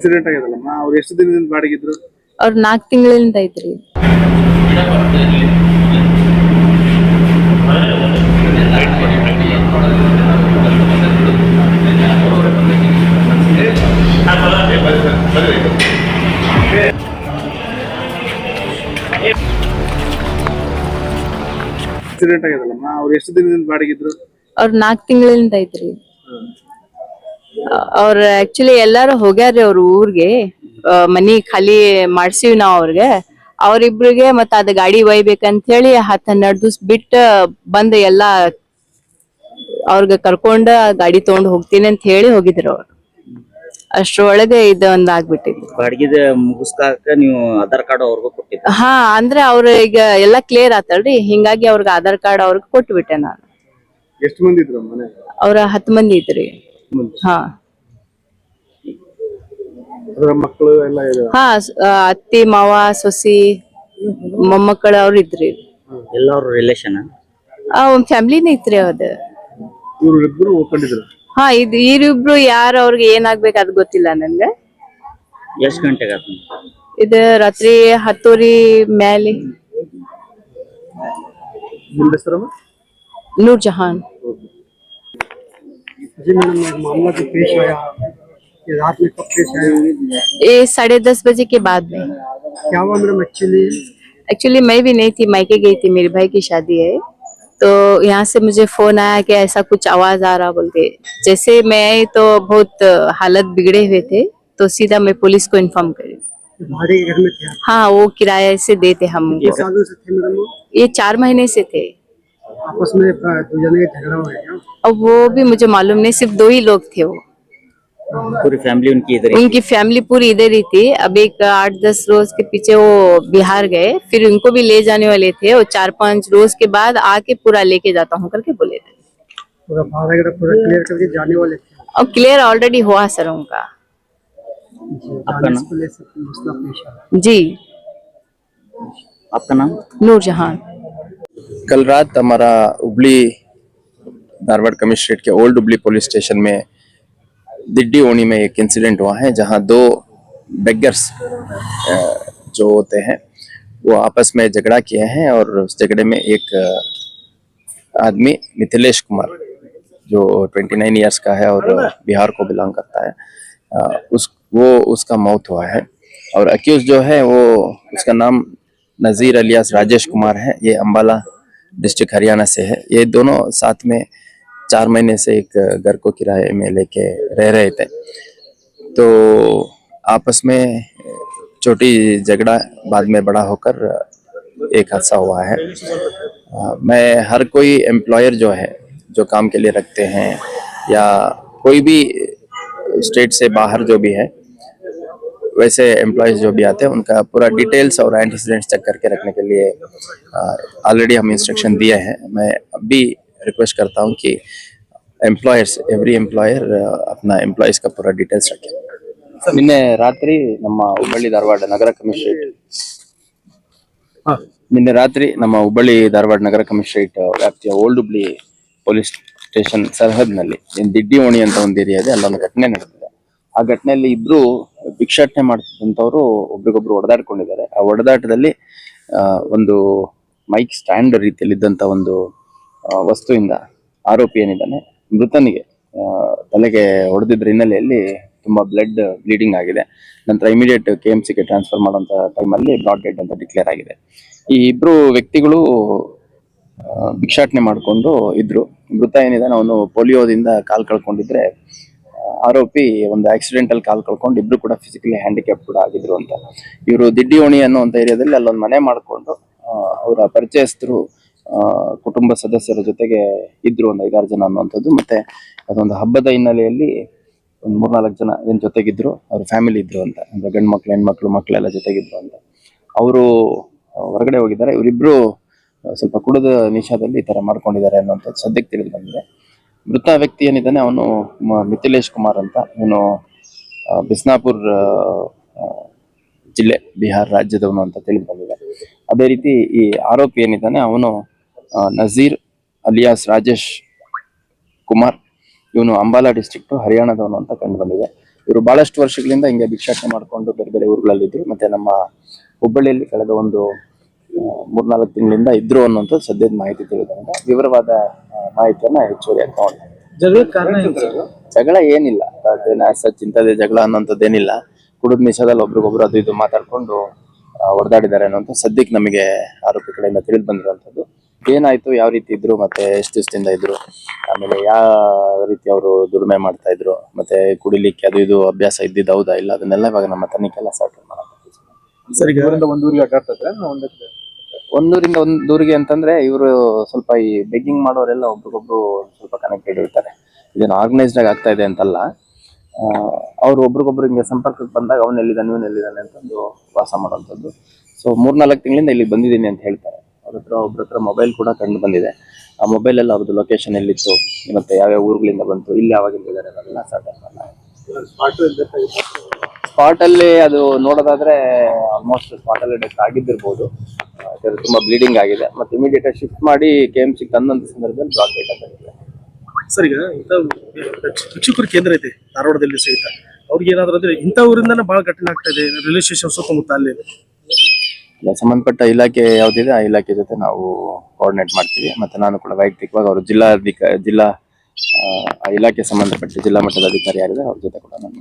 Accident ಆಗಿದಲ್ಲಮ್ಮ ಅವ್ರು ಎಷ್ಟು ದಿನದಿಂದ ಬಾಡಿಗಿದ್ರು ಅವ್ರ ನಾಲ್ಕು ತಿಂಗಳಿಂದ ಐತ್ರಿ ಆಕ್ಸಿಡೆಂಟ್ ಆಗಿದಲ್ಲಮ್ಮ ಅವ್ರು ಎಷ್ಟು ದಿನದಿಂದ ಬಾಡಿಗಿದ್ರು ಅವ್ರ ನಾಲ್ಕು ತಿಂಗಳಿಂದ ಐತ್ರಿ ಅವ್ರ ಆಕ್ಚುಲಿ ಎಲ್ಲಾರು ಹೋಗ್ಯಾರ್ರಿ ಅವ್ರ ಊರ್ಗೆ. ಮನಿ ಖಾಲಿ ಮಾಡ್ಸಿವ್ ನಾವ್ ಅವ್ರಿಗೆ. ಅವ್ರಿಬ್ರಿಗೆ ಮತ್ತ ಅದ ಗಾಡಿ ಒಯ್ಬೇಕಂತ ಹೇಳಿ ಹತ್ತ ಹನ್ನೆರಡು ದಿವ್ಸ ಬಿಟ್ಟ ಬಂದ ಎಲ್ಲಾ ಅವ್ರಿಗೆ ಕರ್ಕೊಂಡ ಗಾಡಿ ತಗೊಂಡ್ ಹೋಗ್ತೀನಿ ಅಂತ ಹೇಳಿ ಹೋಗಿದ್ರು ಅವ್ರು. ಅಷ್ಟ್ರೊಳಗೆ ಇದ ಒಂದ್ ಆಗ್ಬಿಟ್ಟಿತ್ತು ಬಾಡಿಗೆದ ಮುಗಿಸ್ಕಾಕ ನೀವು ಆಧಾರ್ ಕಾರ್ಡ್ ಅವ್ರಿಗೂ ಕೊಟ್ಟಿದ್ದ ಹಾ ಅಂದ್ರೆ ಅವ್ರ ಈಗ ಎಲ್ಲಾ ಕ್ಲಿಯರ್ ಆತಲ್ರಿ. ಹಿಂಗಾಗಿ ಅವ್ರಿಗೆ ಆಧಾರ್ ಕಾರ್ಡ್ ಅವ್ರಿಗೆ ಕೊಟ್ಬಿಟ್ಟೆ ನಾನು. ಎಷ್ಟು ಮಂದಿ ಇದ್ರು ಮನೆ ಅವ್ರ ಹತ್ತು ಮಂದಿ ಇದ್ರಿ. ಹಾ. ಮಕ್ಕಳು ಎಲ್ಲ ಹಾ ಅತ್ತಿ ಮಾವ ಸೊಸಿ ಮೊಮ್ಮಕ್ಕಳು ಅವ್ರು ಇದ್ರಿ. ಎಲ್ಲಾರು ರಿಲೇಷನ್ ಆ? ಒಂದ್ ಫ್ಯಾಮಿಲಿನೇ ಐತ್ರಿ ಅದ ಇವ್ರಿಬ್ರು ಒಪ್ಕೊಂಡಿದ್ರು ಹಾ ಇದು ಇವ್ರಿಬ್ರು ಯಾರು ಅವ್ರಿಗೆ ಏನಾಗ್ಬೇಕು ಅದ್ ಗೊತ್ತಿಲ್ಲ ನನ್ಗೆ ಎಷ್ಟು ಗಂಟೆಗೆ ಆತ ಇದ ರಾತ್ರಿ ಹತ್ತೂರಿ ಮ್ಯಾಲೆ. ನಿಮ್ಮ ಹೆಸರಮ್ಮ? ನೂರ್ ಜಹಾನ್. जी मैडम एक मामला जो पेश आया ये रात में कब पेश आया ये साढ़े दस बजे के बाद में। क्या हुआ मैडम एक्चुअली एक्चुअली मैं भी नहीं थी मायके गई थी मेरे भाई की शादी है। तो यहाँ से मुझे फ़ोन आया कि ऐसा कुछ आवाज़ आ रहा बोल के जैसे मैं आई तो बहुत हालत बिगड़े हुए थे तो सीधा मैं पुलिस को इन्फॉर्म करी। भाड़े घर में थे हाँ वो किराए से देते हम किस सालों से थे ये चार महीने से थे। आपस में दो जने झगड़ा हुआ है क्या? और वो भी मुझे मालूम नहीं सिर्फ़ दो ही लोग थे वो। पूरी फैमिली उनकी इधर उनकी फैमिली पूरी इधर ही थी। अब एक आठ दस रोज के पीछे वो बिहार गए फिर उनको भी ले जाने वाले थे और चार पाँच रोज के बाद आके पूरा लेके जाता हूँ करके बोले थे। पूरा पूरा क्लियर करके जाने वाले थे। क्लियर ऑलरेडी हुआ सर उनका। आपका नाम? जी। आपका नाम? नूर जहान कल रात हमारा हुबली धारवाड़ कमिश्नरेट के ओल्ड हुबली पुलिस स्टेशन में दिड्डी ओनी में एक इंसिडेंट हुआ है, जहाँ दो बेगर्स जो होते हैं, वो आपस में झगड़ा किए हैं और उस झगड़े में एक आदमी मिथिलेश कुमार, जो 29 इयर्स का है और बिहार को बिलोंग करता है उस, वो उसका मौत हुआ है। और अक्यूज जो है, वो उसका नाम नज़ीर अलियास राजेश कुमार है, ये अंबाला डिस्ट्रिक्ट हरियाणा से है। ये दोनों साथ में चार महीने से एक घर को किराए में लेके रह रहे थे। तो आपस में छोटी झगड़ा बाद में बड़ा होकर एक हादसा हुआ है। मैं हर कोई एम्प्लॉयर जो है, जो काम के लिए रखते हैं या कोई भी स्टेट से बाहर जो भी है वैसे एम्प्लॉयज जो भी आते हैं उनका पूरा डिटेल्स और एंटीसीडेंट्स चेक करके रखने के लिए ऑलरेडी हम इंस्ट्रक्शन दिए हैं मैं अभी रिक्वेस्ट करता हूँ कि एम्प्लॉयर्स एवरी एम्प्लॉयर अपना एम्प्लॉयज का पूरा डिटेल्स रखें ನಿನ್ನೆ ರಾತ್ರಿ ನಮ್ಮ ಹುಬ್ಬಳ್ಳಿ ಧಾರವಾಡ ನಗರ ಕಮಿಷನರೇಟ್ ನಿನ್ನೆ ರಾತ್ರಿ ನಮ್ಮ ಹುಬ್ಬಳ್ಳಿ ಧಾರವಾಡ ನಗರ ಕಮಿಷನರೇಟ್ ವ್ಯಾಪ್ತಿಯ ಓಲ್ಡ್ ಹುಬ್ಳಿ ಪೊಲೀಸ್ ಸ್ಟೇಷನ್ ಸರ್ಹದ್ನಲ್ಲಿ ಏನ್ ದಿಡ್ಡಿ ಓಣಿ ಅಂತ ಒಂದು ಏರಿಯಾ ಇದೆ ಅಲ್ಲೊಂದು ಘಟನೆ ನಡೆದಿದೆ ಆ ಘಟನೆಯಲ್ಲಿ ಇಬ್ರು ಭಿಕ್ಷಾಟನೆ ಮಾಡ್ತಿದ್ದಂಥವ್ರು ಒಬ್ರಿಗೊಬ್ರು ಹೊಡೆದಾಡ್ಕೊಂಡಿದ್ದಾರೆ ಆ ಹೊಡೆದಾಟದಲ್ಲಿ ಒಂದು ಮೈಕ್ ಸ್ಟ್ಯಾಂಡ್ ರೀತಿಯಲ್ಲಿ ರೀತಿಯಲ್ಲಿದ್ದಂಥ ಒಂದು ವಸ್ತುವಿಂದ ಆರೋಪಿ ಏನಿದ್ದಾನೆ, ಮೃತನಿಗೆ ತಲೆಗೆ ಹೊಡೆದಿದ್ರ ಹಿನ್ನೆಲೆಯಲ್ಲಿ ತುಂಬಾ ಬ್ಲಡ್ ಬ್ಲೀಡಿಂಗ್ ಆಗಿದೆ. ನಂತರ ಇಮಿಡಿಯೇಟ್ ಕೆ ಎಂ ಸಿಗೆ ಟ್ರಾನ್ಸ್ಫರ್ ಮಾಡುವಂತ ಟೈಮಲ್ಲಿ ಬ್ಲಾಡ್ ಡೆಡ್ ಅಂತ ಡಿಕ್ಲೇರ್ ಆಗಿದೆ. ಈ ಇಬ್ರು ವ್ಯಕ್ತಿಗಳು ಭಿಕ್ಷಾಟನೆ ಮಾಡಿಕೊಂಡು ಇದ್ರು. ಮೃತ ಏನಿದೆ ಅವನು ಪೋಲಿಯೋದಿಂದ ಕಾಲ್ ಕಳ್ಕೊಂಡಿದ್ರೆ ಆರೋಪಿ ಒಂದು ಆಕ್ಸಿಡೆಂಟಲ್ ಕಾಲ್ ಕಳ್ಕೊಂಡು ಇಬ್ರು ಕೂಡ ಫಿಸಿಕಲಿ ಹ್ಯಾಂಡಿಕ್ಯಾಪ್ ಕೂಡ ಆಗಿದ್ರು ಅಂತ. ಇವರು ದಿಡ್ಡಿಯೋಣಿ ಅನ್ನುವಂಥ ಏರಿಯಾದಲ್ಲಿ ಅಲ್ಲೊಂದು ಮನೆ ಮಾಡಿಕೊಂಡು ಅವರ ಪರಿಚಯಸ್ಥರು ಕುಟುಂಬ ಸದಸ್ಯರ ಜೊತೆಗೆ ಇದ್ರು ಒಂದು ಐದಾರು ಜನ ಅನ್ನುವಂಥದ್ದು. ಮತ್ತೆ ಅದೊಂದು ಹಬ್ಬದ ಹಿನ್ನೆಲೆಯಲ್ಲಿ ಒಂದು ಮೂರ್ನಾಲ್ಕು ಜನ ಏನ್ ಜೊತೆಗಿದ್ರು, ಅವ್ರ ಫ್ಯಾಮಿಲಿ ಇದ್ರು ಅಂತ. ಅಂದ್ರೆ ಗಂಡು ಮಕ್ಳು ಹೆಣ್ಮಕ್ಳು ಮಕ್ಕಳೆಲ್ಲ ಜೊತೆಗಿದ್ರು ಅಂತ. ಅವರು ಹೊರಗಡೆ ಹೋಗಿದ್ದಾರೆ. ಇವರಿಬ್ರು ಸ್ವಲ್ಪ ಕುಡಿದ ನಿಷಾದಲ್ಲಿ ಈ ತರ ಮಾಡ್ಕೊಂಡಿದ್ದಾರೆ ಅನ್ನುವಂಥದ್ದು ಸದ್ಯಕ್ಕೆ ತಿಳಿದು ಬಂದಿದೆ. ಮೃತ ವ್ಯಕ್ತಿ ಏನಿದ್ದಾನೆ ಅವನು ಮಿಥಿಲೇಶ್ ಕುಮಾರ್ ಅಂತ. ಇವನು ಬಿಸ್ನಾಪುರ್ ಜಿಲ್ಲೆ, ಬಿಹಾರ್ ರಾಜ್ಯದವನು ಅಂತ ತಿಳಿದು ಬಂದಿದೆ. ಅದೇ ರೀತಿ ಈ ಆರೋಪಿ ಏನಿದ್ದಾನೆ ಅವನು ನಜೀರ್ ಅಲಿಯಾಸ್ ರಾಜೇಶ್ ಕುಮಾರ್. ಇವನು ಅಂಬಾಲಾ ಡಿಸ್ಟ್ರಿಕ್ಟ್ ಹರಿಯಾಣದವನು ಅಂತ ಕಂಡು ಬಂದಿದೆ. ಇವರು ಬಹಳಷ್ಟು ವರ್ಷಗಳಿಂದ ಹಿಂಗೆ ಭಿಕ್ಷಾಟನೆ ಮಾಡಿಕೊಂಡು ಬೇರೆ ಬೇರೆ ಊರುಗಳಲ್ಲಿ ಮತ್ತು ನಮ್ಮ ಹುಬ್ಬಳ್ಳಿಯಲ್ಲಿ ಕಳೆದ ಒಂದು ಮೂರ್ನಾಲ್ಕು ತಿಂಗಳಿಂದ ಇದ್ರು ಅನ್ನುವಂಥದ್ದು ಸದ್ಯದ ಮಾಹಿತಿ ತಿಳಿದಂತ ವಿವರವಾದ ಮಾಹಿತಿಯನ್ನ ಹೆಚ್ಚುವರಿ ಏನು? ಜಗಳ ಏನಿಲ್ಲ. ಚಿಂತದೆ ಸಚ್ ಇಂಥದ್ದೇ ಜಗಳ ಅನ್ನೋಂಥದ್ದೇನಿಲ್ಲ ಕುಡಿದ ನಿಷೇಧದಲ್ಲಿ ಒಬ್ರಿಗೊಬ್ರು ಅದು ಇದು ಮಾತಾಡ್ಕೊಂಡು ಹೊಡೆದಾಡಿದ್ದಾರೆ ಅನ್ನೋಂಥ ಸದ್ಯಕ್ಕೆ ನಮಗೆ ಆರೋಪಿ ಕಡೆಯಿಂದ ತಿಳಿದು ಬಂದಿರುವಂಥದ್ದು. ಏನಾಯ್ತು ಯಾವ ರೀತಿ ಇದ್ರು ಮತ್ತೆ ಎಷ್ಟು ದಿವಸದಿಂದ ಇದ್ರು ಆಮೇಲೆ ಯಾವ ರೀತಿ ಅವರು ದುಡಿಮೆ ಮಾಡ್ತಾ ಇದ್ರು ಮತ್ತೆ ಕುಡಿಲಿಕ್ಕೆ ಅದು ಇದು ಅಭ್ಯಾಸ ಇದ್ದಿದ್ದು ಹೌದಾ ಇಲ್ಲ ಅದನ್ನೆಲ್ಲ ಇವಾಗ ನಮ್ಮ ತನಿಖೆ ಎಲ್ಲ ಸರ್ಟಲ್ ಮಾಡೋದು ಸರ್ ಈಗ ಒಂದು ಊರಿಗೆ ಅಡ್ಡಾಡ್ತಾರೆ ಒಂದಕ್ಕೆ ಒಂದೂರಿಂದ ಒಂದೂರಿಗೆ ಅಂತಂದ್ರೆ ಇವರು ಸ್ವಲ್ಪ ಈ ಬೆಗ್ಗಿಂಗ್ ಮಾಡೋರೆಲ್ಲ ಒಬ್ರಿಗೊಬ್ರು ಸ್ವಲ್ಪ ಕನೆಕ್ಟೆಡ್ ಇರ್ತಾರೆ. ಇದೇನು ಆರ್ಗನೈಸ್ಡ್ ಆಗಿ ಆಗ್ತಾ ಇದೆ ಅಂತಲ್ಲ. ಅವ್ರು ಒಬ್ರಿಗೊಬ್ರು ಹಿಂಗೆ ಸಂಪರ್ಕಕ್ಕೆ ಬಂದಾಗ ಅವ್ನು ಎಲ್ಲಿದ್ದಾನೆ ಅಂತಂದು ವಾಸ ಮಾಡುವಂಥದ್ದು. ಸೊ ಮೂರ್ನಾಲ್ಕು ತಿಂಗಳಿಂದ ಇಲ್ಲಿ ಬಂದಿದ್ದೀನಿ ಅಂತ ಹೇಳ್ತಾರೆ. ಅವ್ರ ಹತ್ರ, ಒಬ್ರ ಹತ್ರ ಮೊಬೈಲ್ ಕೂಡ ಕಂಡು ಬಂದಿದೆ. ಆ ಮೊಬೈಲ್ ಎಲ್ಲ ಅವ್ರದ್ದು ಲೊಕೇಶನ್ ಎಲ್ಲಿತ್ತು, ಮತ್ತೆ ಯಾವ್ಯಾವ ಊರುಗಳಿಂದ ಬಂತು, ಇಲ್ಲಿ ಯಾವಾಗಿಂದ ಇದ್ದಾರೆ ಅನ್ನೋದೆಲ್ಲ ಸ್ಪಾಟ್ ಅಲ್ಲಿ ಅದು ನೋಡೋದಾದ್ರೆ ಆಲ್ಮೋಸ್ಟ್ ಸ್ಪಾಟ್ ಅಲ್ಲಿ ಡೆತ್ ಆಗಿದ್ದಿರ್ಬೋದು. ಯಾಕಂದ್ರೆ ತುಂಬಾ ಬ್ಲೀಡಿಂಗ್ ಆಗಿದೆ. ಮತ್ತೆ ಇಮಿಡಿಯೇಟ್ ಆಗಿ ಶಿಫ್ಟ್ ಮಾಡಿ ಕೆ ಎಂ ಸಿ ತಂದಂತ ಸಂದರ್ಭದಲ್ಲಿ ಬ್ಲಾಕ್ ಡೇಟ್ ಅಂತ ಸರ್ ಈಗ ಇಂಥ ಶಿಕ್ಷಕರ ಕೇಂದ್ರ ಐತೆ ಧಾರವಾಡದಲ್ಲಿ ಸಹಿತ. ಅವ್ರಿಗೆ ಏನಾದ್ರು ಅಂದ್ರೆ ಇಂಥ ಊರಿಂದನೇ ಬಹಳ ಘಟನೆ ಆಗ್ತಾ ಇದೆ. ರೈಲ್ವೆ ಸ್ಟೇಷನ್ ಸುತ್ತಮುತ್ತ ಅಲ್ಲಿ ಸಂಬಂಧಪಟ್ಟ ಇಲಾಖೆ ಯಾವ್ದಿದೆ ಆ ಇಲಾಖೆ ಜೊತೆ ನಾವು ಕೋಆರ್ಡಿನೇಟ್ ಮಾಡ್ತೀವಿ. ಮತ್ತೆ ನಾನು ಕೂಡ ವೈಯಕ್ತಿಕವಾಗಿ ಅವರು ಜಿಲ್ಲಾ ಜಿಲ್ಲಾ ಆ ಇಲಾಖೆ ಸಂಬಂಧಪಟ್ಟ ಜಿಲ್ಲಾ ಮಟ್ಟದ ಅಧಿಕಾರಿ ಯಾರಿದೆ ಅವ್ರ ಜೊತೆ ಕೂಡ ನಾನು